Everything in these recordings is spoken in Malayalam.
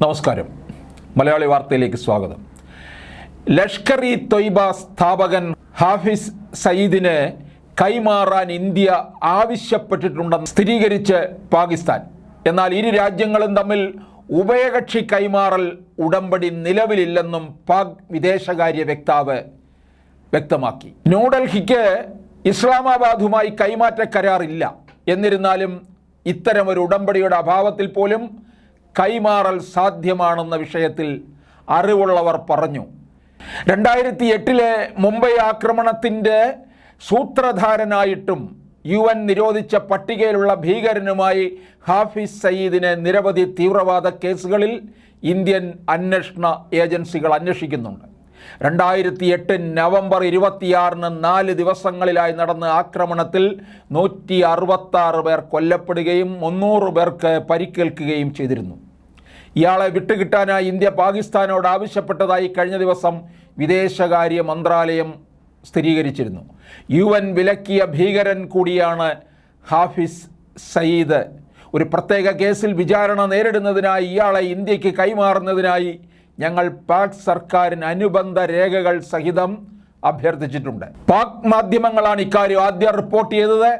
നമസ്കാരം. മലയാളി വാർത്തയിലേക്ക് സ്വാഗതം. ലഷ്കർ ഇ തൊയ്ബ സ്ഥാപകൻ ഹാഫിസ് സയ്യിദിനെ കൈമാറാൻ ഇന്ത്യ ആവശ്യപ്പെട്ടിട്ടുണ്ടെന്ന് സ്ഥിരീകരിച്ച് പാകിസ്ഥാൻ. എന്നാൽ ഇരു രാജ്യങ്ങളും തമ്മിൽ ഉഭയകക്ഷി കൈമാറൽ ഉടമ്പടി നിലവിലില്ലെന്നും പാക് വിദേശകാര്യ വക്താവ് വ്യക്തമാക്കി. ന്യൂഡൽഹിക്ക് ഇസ്ലാമാബാദുമായി കൈമാറ്റ കരാറില്ല എന്നിരുന്നാലും ഇത്തരമൊരു ഉടമ്പടിയുടെ അഭാവത്തിൽ പോലും കൈമാറൽ സാധ്യമാണെന്ന വിഷയത്തിൽ അറിവുള്ളവർ പറഞ്ഞു. രണ്ടായിരത്തി എട്ടിലെ മുംബൈ ആക്രമണത്തിന്റെ സൂത്രധാരനായിട്ടും യു എൻ നിരോധിച്ച പട്ടികയിലുള്ള ഭീകരനുമായി ഹാഫിസ് സയ്യിദിനെ നിരവധി തീവ്രവാദ കേസുകളിൽ ഇന്ത്യൻ അന്വേഷണ ഏജൻസികൾ അന്വേഷിക്കുന്നുണ്ട്. രണ്ടായിരത്തി എട്ട് നവംബർ ഇരുപത്തിയാറിന് നാല് ദിവസങ്ങളിലായി നടന്ന ആക്രമണത്തിൽ നൂറ്റി അറുപത്താറ് പേർ കൊല്ലപ്പെടുകയും മുന്നൂറ് പേർക്ക് പരിക്കേൽക്കുകയും ചെയ്തിരുന്നു. ഇയാളെ വിട്ടുകിട്ടാനായി ഇന്ത്യ പാകിസ്ഥാനോട് ആവശ്യപ്പെട്ടതായി കഴിഞ്ഞ ദിവസം വിദേശകാര്യ മന്ത്രാലയം സ്ഥിരീകരിച്ചിരുന്നു. യു എൻ വിലക്കിയ ഭീകരൻ കൂടിയാണ് ഹാഫിസ് സയ്യിദ്. ഒരു പ്രത്യേക കേസിൽ വിചാരണ നേരിടുന്നതിനായി ഇയാളെ ഇന്ത്യയ്ക്ക് കൈമാറുന്നതിനായി ഞങ്ങൾ പാക് സർക്കാരിന് അനുബന്ധ രേഖകൾ സഹിതം അഭ്യർത്ഥിച്ചിട്ടുണ്ട്. പാക് മാധ്യമങ്ങളാണ് ഇക്കാര്യം ആദ്യം റിപ്പോർട്ട് ചെയ്തത്.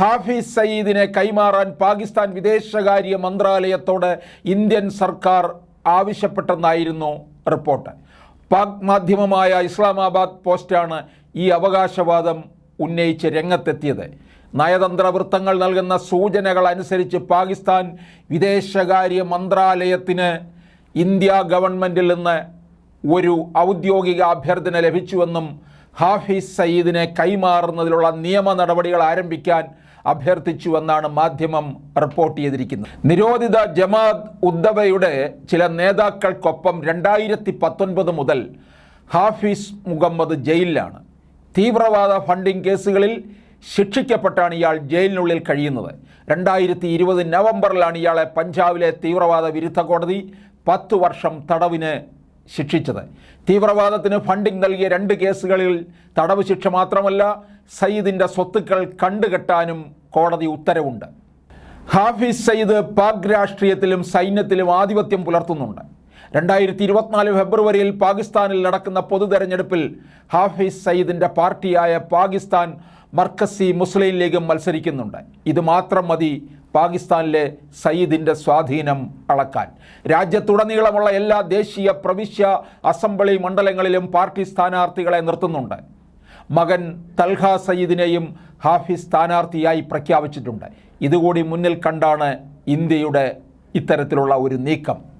ഹാഫിസ് സയ്യിദിനെ കൈമാറാൻ പാകിസ്ഥാൻ വിദേശകാര്യ മന്ത്രാലയത്തോട് ഇന്ത്യൻ സർക്കാർ ആവശ്യപ്പെട്ടെന്നായിരുന്നു റിപ്പോർട്ട്. പാക് മാധ്യമമായ ഇസ്ലാമാബാദ് പോസ്റ്റാണ് ഈ അവകാശവാദം ഉന്നയിച്ച് രംഗത്തെത്തിയത്. നയതന്ത്ര വൃത്തങ്ങൾ നൽകുന്ന സൂചനകൾ അനുസരിച്ച് പാകിസ്ഥാൻ വിദേശകാര്യ മന്ത്രാലയത്തിന് ഇന്ത്യ ഗവൺമെന്റിൽ നിന്ന് ഒരു ഔദ്യോഗിക അഭ്യർത്ഥന ലഭിച്ചുവെന്നും ഹാഫിസ് സയ്യിദിനെ കൈമാറുന്നതിലുള്ള നിയമ നടപടികൾ ആരംഭിക്കാൻ അഭ്യർത്ഥിച്ചുവെന്നാണ് മാധ്യമം റിപ്പോർട്ട് ചെയ്തിരിക്കുന്നത്. നിരോധിത ജമാഅത്ത് ഉദ്ദവയുടെ ചില നേതാക്കൾക്കൊപ്പം രണ്ടായിരത്തി പത്തൊൻപത് മുതൽ ഹാഫിസ് മുഹമ്മദ് ജയിലിലാണ്. തീവ്രവാദ ഫണ്ടിംഗ് കേസുകളിൽ ശിക്ഷിക്കപ്പെട്ടാണ് ഇയാൾ ജയിലിനുള്ളിൽ കഴിയുന്നത്. രണ്ടായിരത്തി ഇരുപത് നവംബറിലാണ് ഇയാളെ പഞ്ചാബിലെ തീവ്രവാദ വിരുദ്ധ കോടതി പത്തു വർഷം തടവിന് ശിക്ഷിച്ചത്. തീവ്രവാദത്തിന് ഫണ്ടിംഗ് നൽകിയ രണ്ട് കേസുകളിൽ തടവ് ശിക്ഷ മാത്രമല്ല സയ്യിദിന്റെ സ്വത്തുക്കൾ കണ്ടുകെട്ടാനും കോടതി ഉത്തരവുണ്ട്. ഹാഫിസ് സയ്യിദ് പാക് രാഷ്ട്രീയത്തിലും സൈന്യത്തിലും ആധിപത്യം പുലർത്തുന്നുണ്ട്. രണ്ടായിരത്തി ഇരുപത്തിനാല് ഫെബ്രുവരിയിൽ പാകിസ്ഥാനിൽ നടക്കുന്ന പൊതു തെരഞ്ഞെടുപ്പിൽ ഹാഫിസ് സയ്യിദിന്റെ പാർട്ടിയായ പാകിസ്ഥാൻ മർക്കസി മുസ്ലിം ലീഗും മത്സരിക്കുന്നുണ്ട്. ഇത് മാത്രം മതി പാകിസ്ഥാനിലെ സയ്യിദിന്റെ സ്വാധീനം അളക്കാൻ. രാജ്യത്തുടനീളമുള്ള എല്ലാ ദേശീയ പ്രവിശ്യ അസംബ്ലി മണ്ഡലങ്ങളിലും പാർട്ടി സ്ഥാനാർത്ഥികളെ നിർത്തുന്നുണ്ട്. മകൻ തൽഹ സയ്യിദിനെയും ഹാഫിസ് സ്ഥാനാർത്ഥിയായി പ്രഖ്യാപിച്ചിട്ടുണ്ട്. ഇതുകൂടി മുന്നിൽ കണ്ടാണ് ഇന്ത്യയുടെ ഇത്തരത്തിലുള്ള ഒരു നീക്കം.